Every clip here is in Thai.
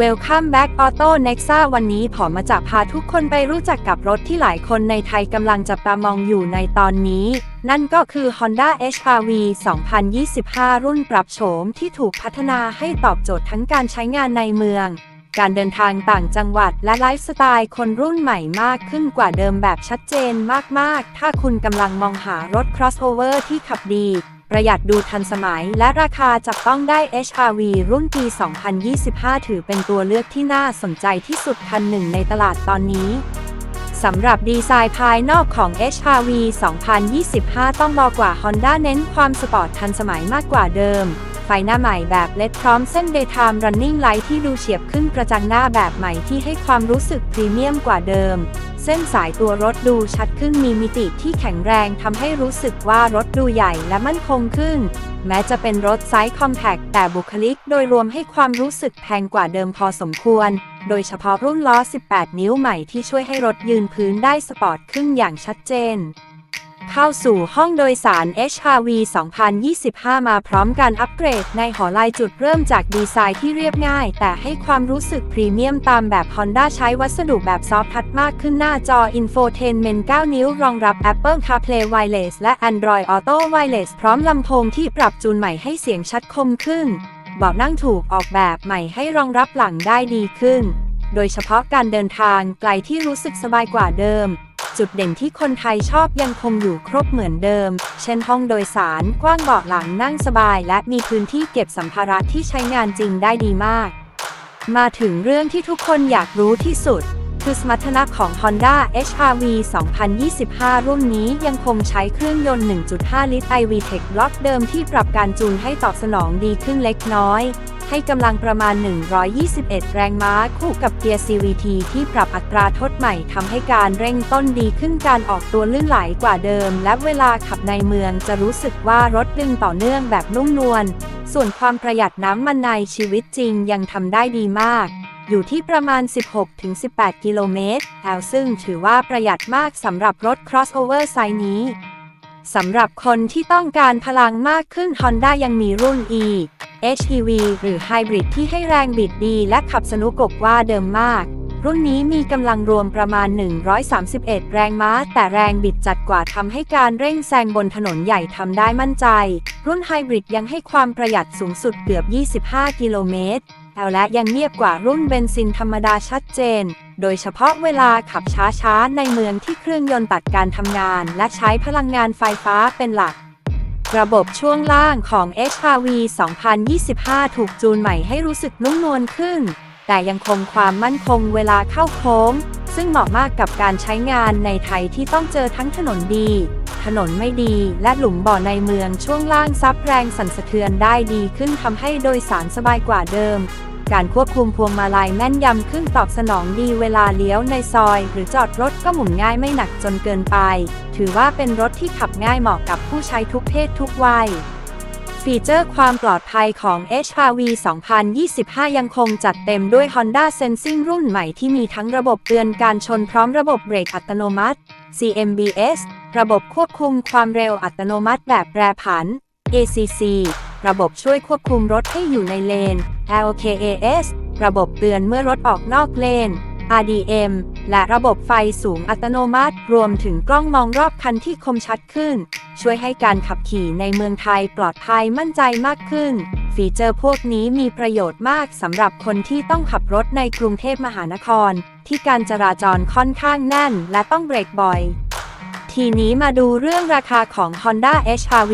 Welcome back Auto Nexa วันนี้ผมมาจะพาทุกคนไปรู้จักกับรถที่หลายคนในไทยกำลังจับตามองอยู่ในตอนนี้ นั่นก็คือ Honda HR-V 2025 รุ่นปรับโฉมที่ถูกพัฒนาให้ตอบโจทย์ทั้งการใช้งานในเมือง การเดินทางต่างจังหวัดและไลฟ์สไตล์คนรุ่นใหม่มากขึ้นกว่าเดิมแบบชัดเจนมากๆ ถ้าคุณกำลังมองหารถ crossover ที่ขับดี ประหยัดดูทันสมัย และราคาจับต้องได้ HRV รุ่นปี 2025 ถือเป็นตัวเลือกที่น่าสนใจที่สุดคันหนึ่งในตลาดตอนนี้สำหรับดีไซน์ภายนอกของ HRV 2025 ต้องบอกว่า Honda เน้นความสปอร์ตทันสมัยมากกว่าเดิม ฟหน้าใหม่แบบเล็ดพร้อมเส้น Daytime Running Light ที่ดูเฉียบขึ้นกระจังหน้าแบบใหม่ที่ให้ความรู้สึกพรีเมียมกว่าเดิม เส้นสายตัวรถดูชัดขึ้นมีมิติที่แข็งแรงทำให้รู้สึกว่ารถดูใหญ่และมั่นคงขึ้น แม้จะเป็นรถไซส์คอมแพคแต่บุคลิกโดยรวมให้ความรู้สึกแพงกว่าเดิมพอสมควร โดยเฉพาะรุ่นล้อ 18 นิ้วใหม่ที่ช่วยให้รถยืนพื้นได้สปอร์ตขึ้นอย่างชัดเจน เข้าสู่ห้องโดยสาร HRV 2025 มาพร้อมการอัปเกรดในหอลายจุดเริ่มจากดีไซน์ที่เรียบง่าย แต่ให้ความรู้สึกพรีเมียมตามแบบ Honda ใช้วัสดุแบบซอฟต์ทัชมากขึ้นหน้าจอ Infotainment 9 นิ้ว รองรับ Apple CarPlay Wireless และ Android Auto Wireless พร้อมลำโพงที่ปรับจูนใหม่ให้เสียงชัดคมขึ้นเบาะนั่งถูกออกแบบใหม่ให้รองรับหลังได้ดีขึ้น โดยเฉพาะการเดินทางไกลที่รู้สึกสบายกว่าเดิม จุดเด่นที่คนไทยชอบยังคงอยู่ครบเหมือนเดิม เช่นห้องโดยสาร กว้างเบาะหลังนั่งสบาย และมีพื้นที่เก็บสัมภาระที่ใช้งานจริงได้ดีมาก มาถึงเรื่องที่ทุกคนอยากรู้ที่สุด คือสมรรถนะของ Honda HR-V 2025 รุ่นนี้ยังคงใช้เครื่องยนต์ 1.5 ลิตร iVTEC ล็อกเดิมที่ปรับการจูนให้ตอบสนองดีขึ้นเล็กน้อย ให้กำลังประมาณ 121 แรงม้าคู่กับเกียร์ CVT ที่ปรับอัตราทดใหม่ทำให้การเร่งต้นดีขึ้นการออกตัวลื่นไหลกว่าเดิม และเวลาขับในเมืองจะรู้สึกว่ารถดึงต่อเนื่องแบบนุ่มนวลส่วนความประหยัดน้ำมันในชีวิตจริงยังทำได้ดีมาก อยู่ที่ประมาณ 16-18 กิโลเมตรแล้วซึ่งถือว่าประหยัดมากสำหรับรถ crossover ไซส์นี้ สำหรับคนที่ต้องการพลังมากขึ้น Honda ยังมีรุ่น E HEV หรือ Hybrid ที่ให้แรงบิดดีและขับสนุกกว่าเดิมมาก รุ่นนี้มีกำลังรวมประมาณ 131 แรงม้า แต่แรงบิดจัดกว่าทำให้การเร่งแซงบนถนนใหญ่ทำได้มั่นใจ รุ่น Hybrid ยังให้ความประหยัดสูงสุดเกือบ 25 กิโลเมตร และยังเงียบกว่ารุ่นเบนซินธรรมดาชัดเจน โดยเฉพาะเวลาขับช้าๆ ในเมืองที่เครื่องยนต์ตัดการทำงาน และใช้พลังงานไฟฟ้าเป็นหลัก ระบบช่วงล่างของ HRV 2025 ถูกจูนใหม่ให้รู้สึกนุ่มนวลขึ้น แต่ยังคงความมั่นคงเวลาเข้าโค้ง ซึ่งเหมาะมากกับการใช้งานในไทยที่ต้องเจอทั้งถนนดี ถนนไม่ดี และหลุมบ่อในเมืองช่วงล่างซับแรงสั่นสะเทือนได้ดีขึ้นทำให้โดยสารสบายกว่าเดิม การควบคุมพวงมาลัยแม่นยำขึ้นตอบสนองดีเวลาเลี้ยวในซอย หรือจอดรถก็หมุนง่ายไม่หนักจนเกินไป ถือว่าเป็นรถที่ขับง่ายเหมาะกับผู้ใช้ทุกเพศทุกวัย ฟีเจอร์ความปลอดภัยของ HR-V 2025 ยังคงจัดเต็มด้วย Honda Sensing รุ่นใหม่ที่มีทั้งระบบเตือนการชนพร้อมระบบเบรกอัตโนมัติ CMBS ระบบควบคุมความเร็วอัตโนมัติแบบแปรผัน ACC ระบบช่วยควบคุมรถให้อยู่ในเลน LKAS ระบบเตือนเมื่อรถออกนอกเลน RDM และระบบไฟสูงอัตโนมัติ รวมถึงกล้องมองรอบคันที่คมชัดขึ้น ช่วยให้การขับขี่ในเมืองไทยปลอดภัยมั่นใจมากขึ้น ฟีเจอร์พวกนี้มีประโยชน์มากสำหรับคนที่ต้องขับรถในกรุงเทพมหานคร ที่การจราจรค่อนข้างแน่น และต้องเบรกบ่อยทีนี้มาดูเรื่องราคาของ Honda HR-V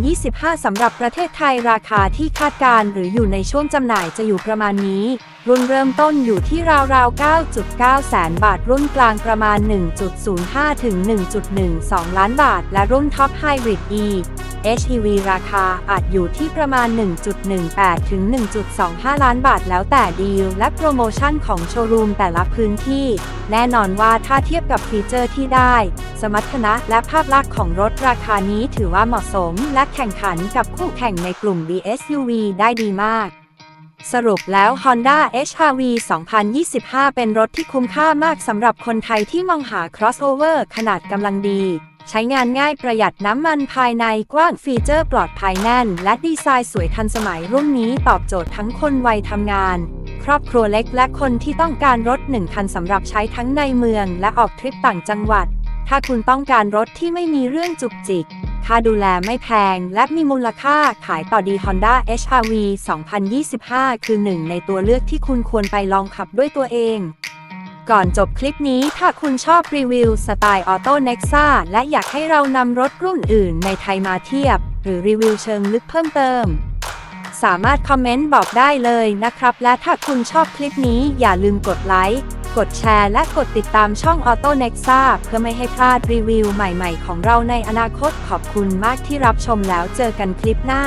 2025 สำหรับประเทศไทยราคาที่คาดการณ์หรืออยู่ในช่วงจำหน่ายจะอยู่ประมาณนี้ รุ่นเริ่มต้นอยู่ที่ราวๆ 9.9 แสนบาท รุ่นกลางประมาณ 1.05 ถึง 1.12 ล้านบาท และรุ่นท็อป Hybrid E HEV ราคาอาจอยู่ที่ประมาณ 1.18 ถึง 1.25 ล้านบาทแล้วแต่ดีลและโปรโมชั่นของโชว์รูมแต่ละพื้นที่ แน่นอนว่าถ้าเทียบกับฟีเจอร์ที่ได้ สมรรถนะและภาพลักษณ์ของรถราคานี้ถือว่าเหมาะสม และแข่งขันกับคู่แข่งในกลุ่ม BSUV ได้ดีมาก สรุปแล้ว Honda HR-V 2025 เป็นรถที่คุ้มค่ามากสำหรับคนไทยที่มองหา crossover ขนาดกำลังดี ใช้งานง่ายประหยัดน้ำมันภายในกว้างฟีเจอร์ปลอดภัยแน่น และดีไซน์สวยทันสมัยรุ่นนี้ตอบโจทย์ทั้งคนวัยทำงาน ครอบครัวเล็กและคนที่ต้องการรถหนึ่งคันสำหรับใช้ทั้งในเมือง และออกทริปต่างจังหวัด ถ้าคุณต้องการรถที่ไม่มีเรื่องจุกจิก ค่าดูแลไม่แพง และมีมูลค่าขายต่อดี Honda HR-V 2025 คือหนึ่งในตัวเลือกที่คุณควรไปลองขับด้วยตัวเอง ก่อนจบคลิปนี้ถ้าคุณชอบรีวิวสไตล์ออโต้เน็กซ่าและอยากให้เรานำรถรุ่นอื่นในไทยมาเทียบ หรือรีวิวเชิงลึกเพิ่มเติม สามารถคอมเมนต์บอกได้เลยนะครับ และถ้าคุณชอบคลิปนี้อย่าลืมกดไลค์ กดแชร์และกดติดตามช่อง Auto Nexa เพื่อไม่ให้พลาดรีวิวใหม่ๆ ของเราในอนาคตขอบคุณมากที่รับชมแล้วเจอกันคลิปหน้า